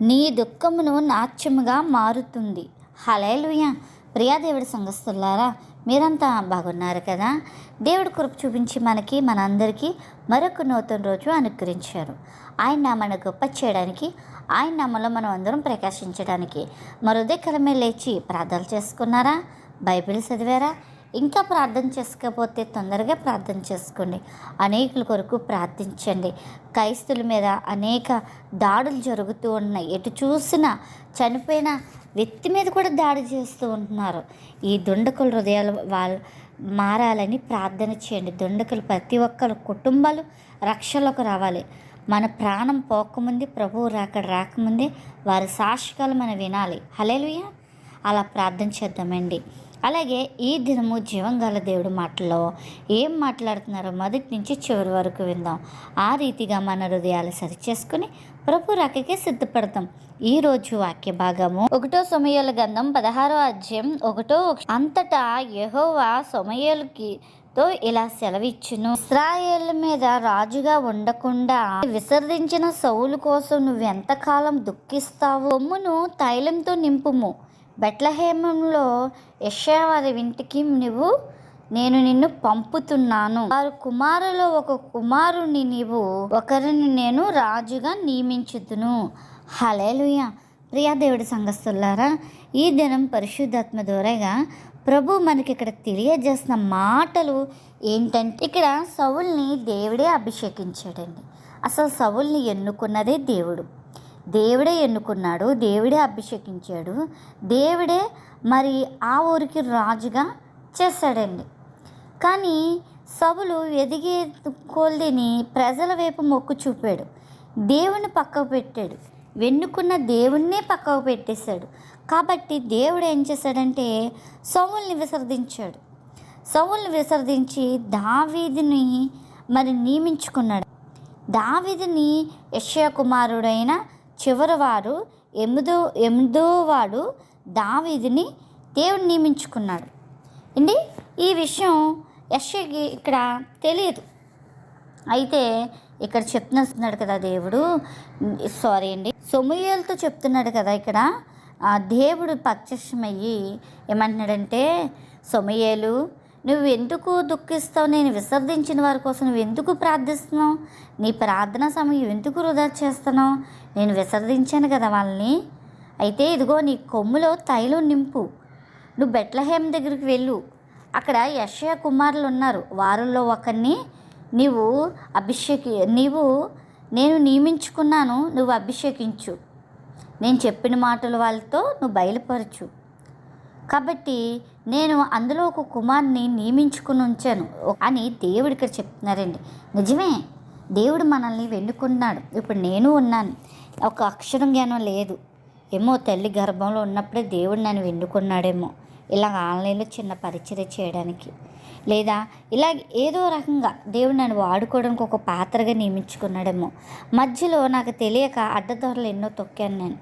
నీ దుఃఖమును నాట్యముగా మారుతుంది. హలేలుయ ప్రియా దేవుడి సంఘస్థులారా మీరంతా బాగున్నారు కదా? దేవుడు కృప చూపించి మనకి మనందరికీ మరొక నూతన రోజు అనుగ్రహించారు. ఆయన నామను గొప్ప చేయడానికి ఆయన నామలో మనం అందరం ప్రకాశించడానికి మరుదే కలమే లేచి ప్రార్థనలు చేసుకున్నారా? బైబిల్ చదివారా? ఇంకా ప్రార్థన చేసుకోకపోతే తొందరగా ప్రార్థన చేసుకోండి. అనేకుల కొరకు ప్రార్థించండి. క్రైస్తుల మీద అనేక దాడులు జరుగుతూ ఉన్నాయి. ఎటు చూసినా చనిపోయిన వ్యక్తి మీద కూడా దాడి చేస్తూ ఉంటున్నారు. ఈ దుండకుల హృదయాలు వాళ్ళు మారాలని ప్రార్థన చేయండి. దుండకులు ప్రతి ఒక్కరు కుటుంబాలు రక్షలకు రావాలి. మన ప్రాణం పోకముందే ప్రభువు రాక రాకముందే వారి సాక్షికాలు మనం వినాలి. హలేలుయ్య అలా ప్రార్థన చేద్దామండి. అలాగే ఈ దినము జీవంగల దేవుడి మాటల్లో ఏం మాట్లాడుతున్నారో మొదటి నుంచి చివరి వరకు విందాం. ఆ రీతిగా మన హృదయాలు సరిచేసుకుని ప్రభు రాకకే సిద్ధపడతాం. ఈ రోజు వాక్య భాగము ఒకటో సమయాల గంధం పదహారో అధ్యాయం ఒకటో అంతటా యహోవా సమయాలకి తో ఇలా సెలవిచ్చును. ఇస్రాయేల్ మీద రాజుగా ఉండకుండా విసర్జించిన సౌలు కోసం నువ్వెంతకాలం దుఃఖిస్తావు బొమ్మును తైలంతో నింపుము. బెట్లహేమంలో యశావారి ఇంటికి నువ్వు నేను నిన్ను పంపుతున్నాను. వారు కుమారులో ఒక కుమారుని నీవు ఒకరిని నేను రాజుగా నియమించుదును. హలేలుయ ప్రియాదేవుడి సంఘస్థులారా ఈ దినం పరిశుద్ధాత్మ ద్వారాగా ప్రభు మనకి ఇక్కడ తెలియజేసిన మాటలు ఏంటంటే ఇక్కడ సవుల్ని దేవుడే అభిషేకించాడండి. అసలు సవుల్ని ఎన్నుకున్నదే దేవుడు. దేవుడే ఎన్నుకున్నాడు దేవుడే అభిషేకించాడు దేవుడే మరి ఆ ఊరికి రాజుగా చేశాడండి. కానీ సవులు ఎదిగే కొలిదిని ప్రజల వైపు మొక్కు చూపాడు. దేవుని పక్కకు పెట్టాడు. వెన్నుకున్న దేవుణ్ణే పక్కకు పెట్టేశాడు. కాబట్టి దేవుడు ఏం చేశాడంటే సవుల్ని విసర్జించాడు. సవుల్ని విసర్జించి దావీదిని మరి నియమించుకున్నాడు. దావీదిని యశ్యా కుమారుడైన చివరివారు ఎనిమిదో ఎనిమిదో వాడు దావీదిని దేవుడు నియమించుకున్నాడు. అండి ఈ విషయం యశ్యకి ఇక్కడ తెలియదు. అయితే ఇక్కడ చెప్తున్నాడు కదా దేవుడు. సారీ అండి సొమయ్యలతో చెప్తున్నాడు కదా ఇక్కడ. దేవుడు ప్రత్యక్షమయ్యి ఏమంటున్నాడంటే సొమయ్యలు నువ్వు ఎందుకు దుఃఖిస్తావు? నేను విసర్జించిన వారి కోసం నువ్వు ఎందుకు ప్రార్థిస్తున్నావు? నీ ప్రార్థన సమయం ఎందుకు వృధా చేస్తున్నావు? నేను విసర్జించాను కదా వాళ్ళని. అయితే ఇదిగో నీ కొమ్ములో తైలం నింపు. నువ్వు బెట్లహేమ్ దగ్గరికి వెళ్ళు. అక్కడ యశయ కుమారులు ఉన్నారు వారిలో ఒకరిని నీవు అభిషేకి నీవు నేను నియమించుకున్నాను. నువ్వు అభిషేకించు. నేను చెప్పిన మాటలు వాళ్ళతో నువ్వు బయలుపరచు. కాబట్టి నేను అందులో ఒక కుమార్ని నియమించుకుని ఉంచాను అని దేవుడు ఇక్కడ చెప్తున్నారండి. నిజమే దేవుడు మనల్ని వెన్నుకున్నాడు. ఇప్పుడు నేను ఉన్నాను. ఒక అక్షరం జ్ఞానం లేదు. ఏమో తల్లి గర్భంలో ఉన్నప్పుడే దేవుడు నన్ను వెన్నుకున్నాడేమో. ఇలా ఆన్లైన్లో చిన్న పరిచయం చేయడానికి. లేదా ఇలా ఏదో రకంగా దేవుడు నన్ను వాడుకోవడానికి ఒక పాత్రగా నియమించుకున్నాడేమో. మధ్యలో నాకు తెలియక అడ్డదొరలు ఎన్నో తొక్కాను నేను.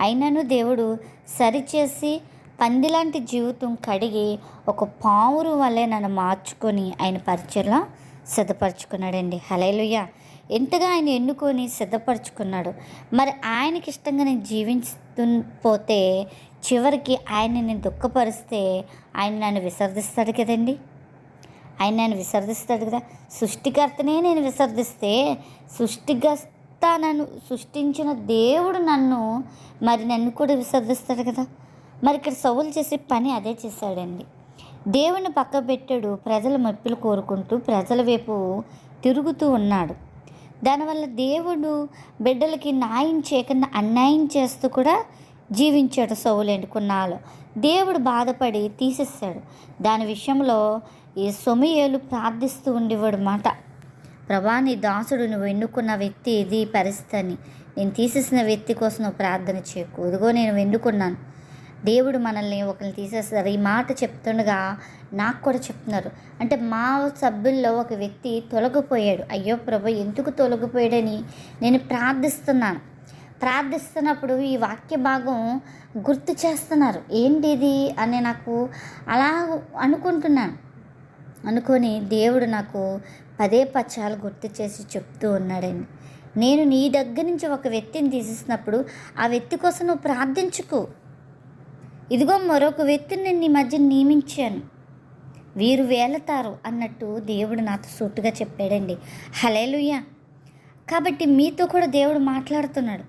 అయినను దేవుడు సరిచేసి పందిలాంటి జీవితం కడిగి ఒక పావురు వల్లే నన్ను మార్చుకొని ఆయన పరిచయలో సిద్ధపరచుకున్నాడండి. హలేలుయ్య ఎంతగా ఆయన ఎన్నుకొని సిద్ధపరచుకున్నాడు. మరి ఆయనకి ఇష్టంగా నేను జీవిస్తూ పోతే చివరికి ఆయన నేను దుఃఖపరిస్తే ఆయన నన్ను విసర్దిస్తాడు కదండి. ఆయన నన్ను విసర్దిస్తాడు కదా. సృష్టికర్తనే నేను విసర్దిస్తే సృష్టికర్త నన్ను సృష్టించిన దేవుడు నన్ను మరి నన్ను కూడా విసర్దిస్తాడు కదా. మరి ఇక్కడ సవులు చేసే పని అదే చేశాడండి. దేవుని పక్కబెట్టాడు ప్రజల మెప్పులు కోరుకుంటూ ప్రజల వైపు తిరుగుతూ ఉన్నాడు. దానివల్ల దేవుడు బిడ్డలకి న్యాయం చేయకుండా అన్యాయం చేస్తూ కూడా జీవించాడు సౌలేండి కొన్నాళ్ళు దేవుడు బాధపడి తీసేస్తాడు దాని విషయంలో ఈ సొమయేలు ప్రార్థిస్తూ ఉండేవాడు మాట. ప్రభా నీ దాసుడు నువ్వు ఎన్నుకున్న వ్యక్తి ఇది పరిస్థితి అని. నేను తీసేసిన వ్యక్తి కోసం నువ్వు ప్రార్థన చేయకు. ఇదిగో నేను వెన్నుకున్నాను దేవుడు మనల్ని ఒకరిని తీసేస్తారు. ఈ మాట చెప్తుండగా నాకు కూడా చెప్తున్నారు. అంటే మా సభ్యుల్లో ఒక వ్యక్తి తొలగిపోయాడు. అయ్యో ప్రభు ఎందుకు తొలగిపోయాడని నేను ప్రార్థిస్తున్నాను. ప్రార్థిస్తున్నప్పుడు ఈ వాక్య భాగం గుర్తు చేస్తున్నారు. ఏంటిది అని నాకు అలా అనుకుంటున్నాను. అనుకొని దేవుడు నాకు పదే పచ్చాలు గుర్తు చేసి చెప్తూ ఉన్నాడండి. నేను నీ దగ్గర నుంచి ఒక వ్యక్తిని తీసేసినప్పుడు ఆ వ్యక్తి కోసం నువ్వు ప్రార్థించుకో. ఇదిగో మరొక వ్యక్తిని నేను నీ మధ్య నియమించాను. వీరు వేలతారు అన్నట్టు దేవుడు నాతో సూటుగా చెప్పాడండి. హలేలుయ్య కాబట్టి మీతో కూడా దేవుడు మాట్లాడుతున్నాడు.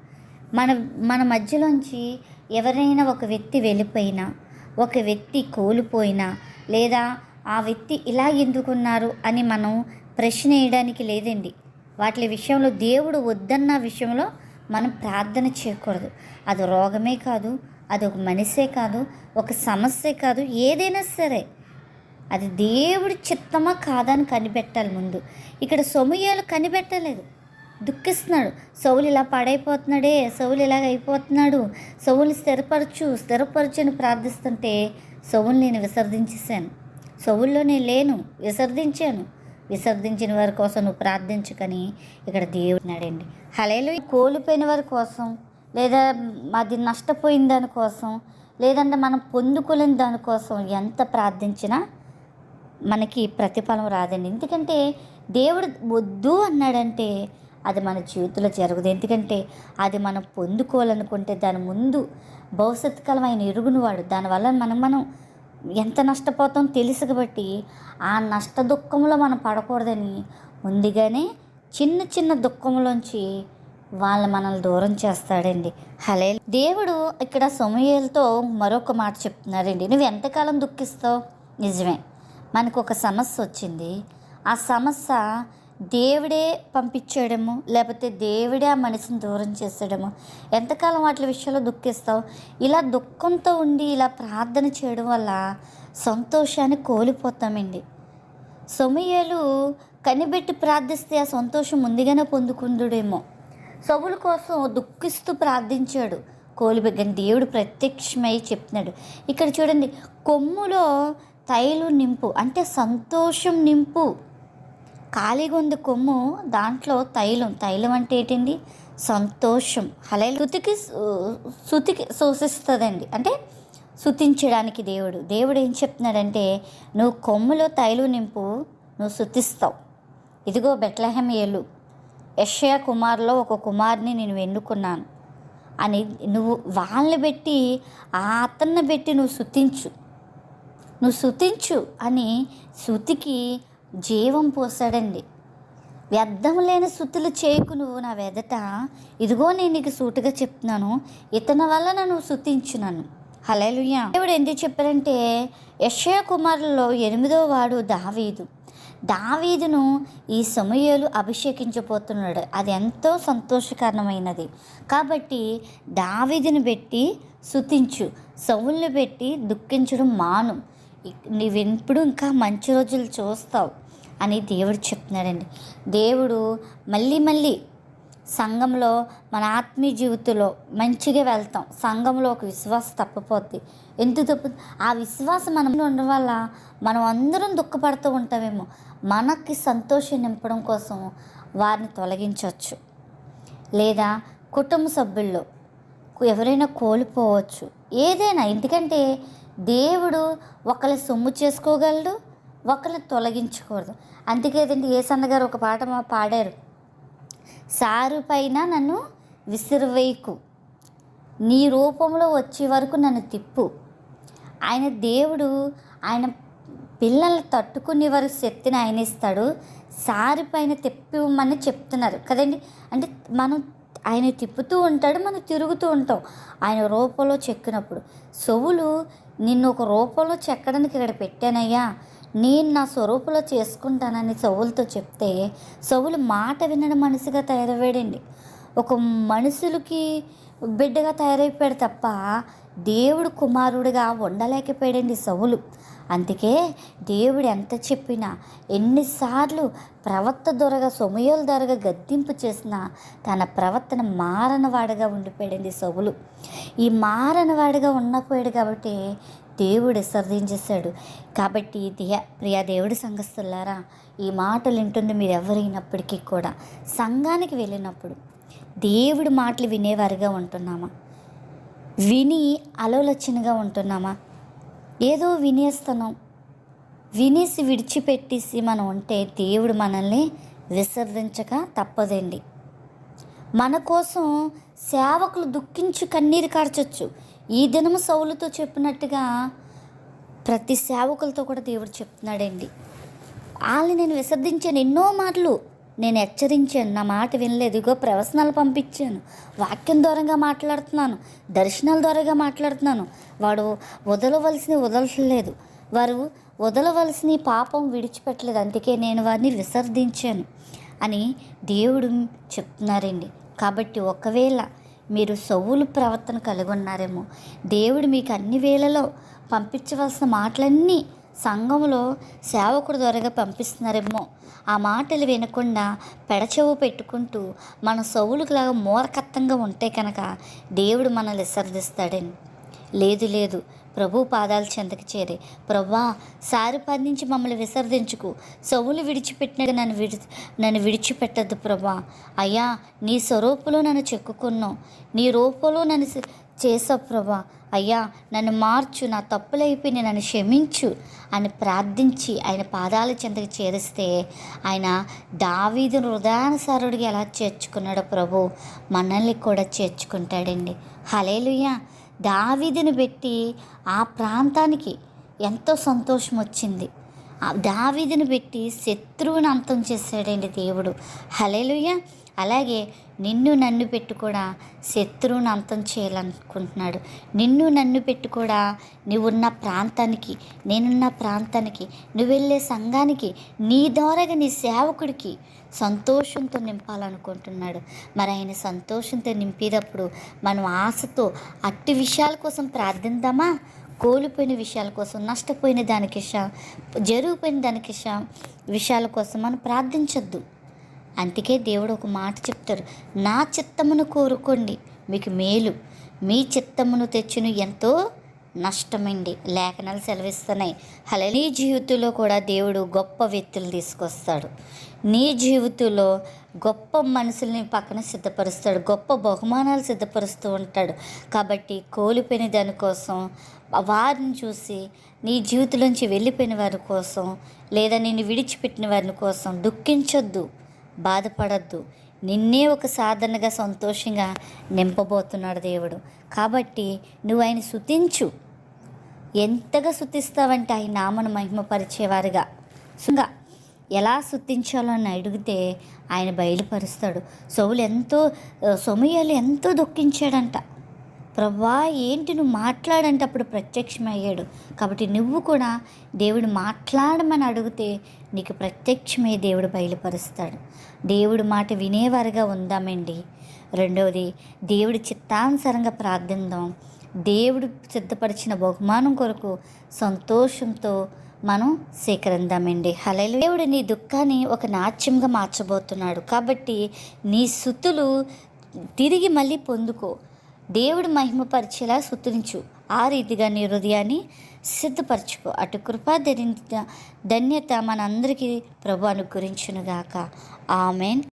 మన మన మధ్యలోంచి ఎవరైనా ఒక వ్యక్తి వెళ్ళిపోయినా ఒక వ్యక్తి కోల్పోయినా లేదా ఆ వ్యక్తి ఇలా ఎందుకున్నారు అని మనం ప్రశ్న వేయడానికి లేదండి. వాటి విషయంలో దేవుడు వద్దన్న విషయంలో మనం ప్రార్థన చేయకూడదు. అది రోగమే కాదు అది ఒక మనిషే కాదు ఒక సమస్య కాదు ఏదైనా సరే. అది దేవుడి చిత్తమా కాదా అని కనిపెట్టాలి ముందు. ఇక్కడ సొమయాలు కనిపెట్టలేదు. దుఃఖిస్తున్నాడు. సౌలు ఇలా పాడైపోతున్నాడే సౌలు ఇలాగ అయిపోతున్నాడు. సౌలు స్థిరపరచు స్థిరపరచు అని ప్రార్థిస్తుంటే సౌలు నేను విసర్జించేశాను. సౌల్లో నేను లేను విసర్జించాను. విసర్జించిన వారి కోసం నువ్వు ప్రార్థించుకని ఇక్కడ దేవుడు నాడండి హలేలు కోల్పోయిన వారి కోసం లేదా అది నష్టపోయిన దానికోసం లేదంటే మనం పొందుకోలేని దానికోసం ఎంత ప్రార్థించినా మనకి ప్రతిఫలం రాదండి. ఎందుకంటే దేవుడు వద్దు అన్నాడంటే అది మన జీవితంలో జరగదు. ఎందుకంటే అది మనం పొందుకోవాలనుకుంటే దాని ముందు భవిష్యత్ కాలం ఆయన ఎరుగునివాడు దానివల్ల మనం మనం ఎంత నష్టపోతాం తెలుసు కాబట్టి ఆ నష్ట దుఃఖంలో మనం పడకూడదని ముందుగానే చిన్న చిన్న దుఃఖంలోంచి వాళ్ళు మనల్ని దూరం చేస్తాడండి. హలే దేవుడు ఇక్కడ సమయాలతో మరొక మాట చెప్తున్నారండి నువ్వు ఎంతకాలం దుఃఖిస్తావు? నిజమే. మనకు ఒక సమస్య వచ్చింది. ఆ సమస్య దేవుడే పంపించేయడము లేకపోతే దేవుడే ఆ మనిషిని దూరం చేసేయడము. ఎంతకాలం వాటి విషయంలో దుఃఖిస్తావు? ఇలా దుఃఖంతో ఉండి ఇలా ప్రార్థన చేయడం వల్ల సంతోషాన్ని కోల్పోతామండి. సొమయ్యలు కనిపెట్టి ప్రార్థిస్తే ఆ సంతోషం ముందుగానే పొందుకుందుడేమో. సవుల కోసం దుఃఖిస్తూ ప్రార్థించాడు. కోలిబెగ్గని దేవుడు ప్రత్యక్షమై చెప్తున్నాడు. ఇక్కడ చూడండి కొమ్ములో తైలు నింపు అంటే సంతోషం నింపు. ఖాళీగా ఉంది కొమ్ము దాంట్లో తైలం. తైలం అంటే ఏంటండి? సంతోషం. హలే శృతికి శృతికి శోషిస్తుందండి. అంటే శుతించడానికి దేవుడు. దేవుడు ఏం చెప్తున్నాడంటే నువ్వు కొమ్ములో తైలు నింపు నువ్వు శుతిస్తావు. ఇదిగో బెట్లహెమ్ ఏలు. యషయ కుమార్లో ఒక కుమార్ని నేను ఎన్నుకున్నాను. అని నువ్వు వాళ్ళని పెట్టి ఆ అతన్ని పెట్టి నువ్వు శుతించు నువ్వు శుతించు అని శృతికి జీవం పోసాడండి వ్యర్థం లేని శృతులు చేయకు నువ్వు నా వెదట. ఇదిగో నేను నీకు సూటుగా చెప్తున్నాను. ఇతని వల్ల నన్ను శృతించు నన్ను. హలేలుయ్య దేవుడు ఎందుకు చెప్పారంటే యశయ కుమారులలో ఎనిమిదో వాడు దావీదు. దావీదును ఈ సమయాలు అభిషేకించబోతున్నాడు. అది ఎంతో సంతోషకరమైనది. కాబట్టి దావీదును పెట్టి శుతించు సవుల్ని పెట్టి దుఃఖించడం మాను. నువ్వెప్పుడు ఇంకా మంచి రోజులు చూస్తావు అని దేవుడు చెప్తున్నాడండి. దేవుడు మళ్ళీ మళ్ళీ సంఘంలో మన ఆత్మీయ జీవితంలో మంచిగా వెళ్తాం. సంఘంలో ఒక విశ్వాసం తప్పిపోద్ది. ఎందుకు తప్పు? ఆ విశ్వాసం మనం ఉండడం వల్ల మనం అందరం దుఃఖపడుతూ ఉంటామేమో. మనకి సంతోషం నింపడం కోసం వారిని తొలగించవచ్చు. లేదా కుటుంబ సభ్యుల్లో ఎవరైనా కోల్పోవచ్చు. ఏదైనా ఎందుకంటే దేవుడు ఒకరి సొమ్ము చేసుకోగలడు ఒకరిని తొలగించకూడదు. అందుకే కదండి ఏ సన్నగారు ఒక పాట మా పాడారు. సారు పైన నన్ను విసిరివేయకు. నీ రూపంలో వచ్చే వరకు నన్ను తిప్పు. ఆయన దేవుడు ఆయన పిల్లల్ని తట్టుకునే వరకు శక్తిని ఆయన ఇస్తాడు. సారి పైన తిప్పమని చెప్తున్నారు. కదండి? అంటే మనం ఆయన తిప్పుతూ ఉంటాడు మనం తిరుగుతూ ఉంటాం. ఆయన రూపంలో చెక్కినప్పుడు. సొవులు నిన్ను ఒక రూపంలో చెక్కడానికి ఇక్కడ పెట్టానయ్యా. నేను నా స్వరూపంలో చేసుకుంటానని సవులతో చెప్తే సవులు మాట వినడం మనిషిగా తయారయ్యాడండి. ఒక మనుషులకి బిడ్డగా తయారైపోయాడు తప్ప దేవుడు కుమారుడిగా ఉండలేకపోయాడండి సవులు. అందుకే దేవుడు ఎంత చెప్పినా ఎన్నిసార్లు ప్రవర్త దొరగా సొమయోల దొరగా గద్దింపు చేసినా తన ప్రవర్తన మారనవాడుగా ఉండిపోయాడండి సౌలు. ఈ మారనవాడుగా ఉన్నపోయాడు కాబట్టి దేవుడు విసర్జించేశాడు కాబట్టి దియ ప్రియ దేవుడి సంఘస్థులారా ఈ మాటలు వింటుంది మీరు ఎవరైనప్పటికీ కూడా సంఘానికి వెళ్ళినప్పుడు దేవుడి మాటలు వినేవారుగా ఉంటున్నామా? విని అలోలచనగా ఉంటున్నామా? ఏదో వినేస్తున్నాం. వినేసి విడిచిపెట్టేసి మనం ఉంటే దేవుడు మనల్ని విసర్జించక తప్పదండి. మన కోసం సేవకులు దుఃఖించు కన్నీరు కార్చొచ్చు. ఈ దినము సౌలుతో చెప్పినట్టుగా ప్రతి సేవకులతో కూడా దేవుడు చెప్తున్నాడండి. వాళ్ళని నేను విసర్జించాను ఎన్నో మాటలు. నేను హెచ్చరించాను నా మాట వినలేదు. ఇగో ప్రవచనాలు పంపించాను. వాక్యం దూరంగా మాట్లాడుతున్నాను. దర్శనాల ద్వారాగా మాట్లాడుతున్నాను. వాడు వదలవలసిన వదలట్లేదు వారు వదలవలసిన పాపం విడిచిపెట్టలేదు. అందుకే నేను వారిని విసర్జించాను అని దేవుడు చెప్తున్నారండి. కాబట్టి ఒకవేళ మీరు సౌలు ప్రవర్తన కలిగి ఉన్నారేమో దేవుడు మీకు అన్ని వేళలో పంపించవలసిన మాటలన్నీ సంఘంలో సేవకుడు ద్వారాగా పంపిస్తున్నారేమో ఆ మాటలు వినకుండా పెడచెవు పెట్టుకుంటూ మన సౌలుకులాగా మూరకత్తంగా ఉంటే కనుక దేవుడు మనల్ని విసర్దిస్తాడని లేదు లేదు. ప్రభు పాదాల చెంతకి చేరే. ప్రభా సారి నుంచి మమ్మల్ని విసర్జించుకు. సవులు విడిచిపెట్టినగా నన్ను విడి నన్ను విడిచిపెట్టద్దు ప్రభా అయ్యా నీ స్వరూపులో నన్ను చెక్కుకున్నావు. నీ రూపంలో నన్ను చేసావు ప్రభా. అయ్యా నన్ను మార్చు నా తప్పులైపోయి నన్ను క్షమించు అని ప్రార్థించి ఆయన పాదాల చెంతకి చేరిస్తే ఆయన దావీదు హృదయానుసారుడిగా ఎలా చేర్చుకున్నాడో ప్రభు మనల్ని కూడా చేర్చుకుంటాడండి. హలేలుయ్యా దావీదుని పెట్టి ఆ ప్రాంతానికి ఎంతో సంతోషం వచ్చింది. ఆ దావీదుని పెట్టి శత్రువుని అంతం చేశాడండి దేవుడు. హలేలుయ్య అలాగే నిన్ను నన్ను పెట్టి కూడా శత్రువుని అంతం చేయాలనుకుంటున్నాడు. నిన్ను నన్ను పెట్టి కూడా నువ్వున్న ప్రాంతానికి నేనున్న ప్రాంతానికి నువ్వు వెళ్ళే సంఘానికి నీ ద్వారాగా నీ సేవకుడికి సంతోషంతో నింపాలనుకుంటున్నాడు. మరి ఆయన సంతోషంతో నింపేటప్పుడు మనం ఆశతో అట్టి విషయాల కోసం ప్రార్థిద్దామా? కోల్పోయిన విషయాల కోసం నష్టపోయిన దానికి జరిగిపోయిన దానికి విషయాల కోసం మనం ప్రార్థించొద్దు. అందుకే దేవుడు ఒక మాట చెప్తారు నా చిత్తమును కోరుకోండి మీకు మేలు. మీ చిత్తమును తెచ్చును ఎంతో నష్టమండి. లేఖనాలు సెలవిస్తున్నాయి. అలా నీ జీవితంలో కూడా దేవుడు గొప్ప వ్యక్తులు తీసుకొస్తాడు. నీ జీవితంలో గొప్ప మనుషుల్ని పక్కన సిద్ధపరుస్తాడు. గొప్ప బహుమానాలు సిద్ధపరుస్తూ ఉంటాడు. కాబట్టి కోల్పోయిన దానికోసం వారిని చూసి నీ జీవితంలోంచి వెళ్ళిపోయిన వారి కోసం లేదా నేను విడిచిపెట్టిన వారిని కోసం దుఃఖించొద్దు. బాధపడద్దు. నిన్నే ఒక సాధనగా సంతోషంగా నింపబోతున్నాడు దేవుడు. కాబట్టి నువ్వు ఆయన శుతించు ఎంతగా శుతిస్తావంటే ఆయన నామను మహిమపరిచేవారుగా. సుంగా ఎలా శుద్ధించాలో అని అడిగితే ఆయన బయలుపరుస్తాడు. సౌలు ఎంతో సొమయాలు ఎంతో దుఃఖించాడంట. ప్రభా ఏంటి నువ్వు మాట్లాడంటే అప్పుడు ప్రత్యక్షమయ్యాడు? కాబట్టి నువ్వు కూడా దేవుడు మాట్లాడమని అడిగితే నీకు ప్రత్యక్షమై దేవుడు బయలుపరుస్తాడు. దేవుడు మాట వినేవారుగా ఉందామండి. రెండవది దేవుడి చిత్తానుసారంగా ప్రార్థిద్దాం దేవుడు సిద్ధపరిచిన బహుమానం కొరకు సంతోషంతో మనం సేకరిందామండి. హలలు దేవుడు నీ దుఃఖాన్ని ఒక నాట్యంగా మార్చబోతున్నాడు. కాబట్టి నీ సుతులు తిరిగి మళ్ళీ పొందుకో. దేవుడు మహిమపరిచేలా సుతునించు ఆ రీతిగా నీ హృదయాన్ని సిద్ధపరచుకో. అటు కృపా ధన్యత ధన్యత మనందరికీ ప్రభు అనుగ్రహించునుగాక. ఆమెన్.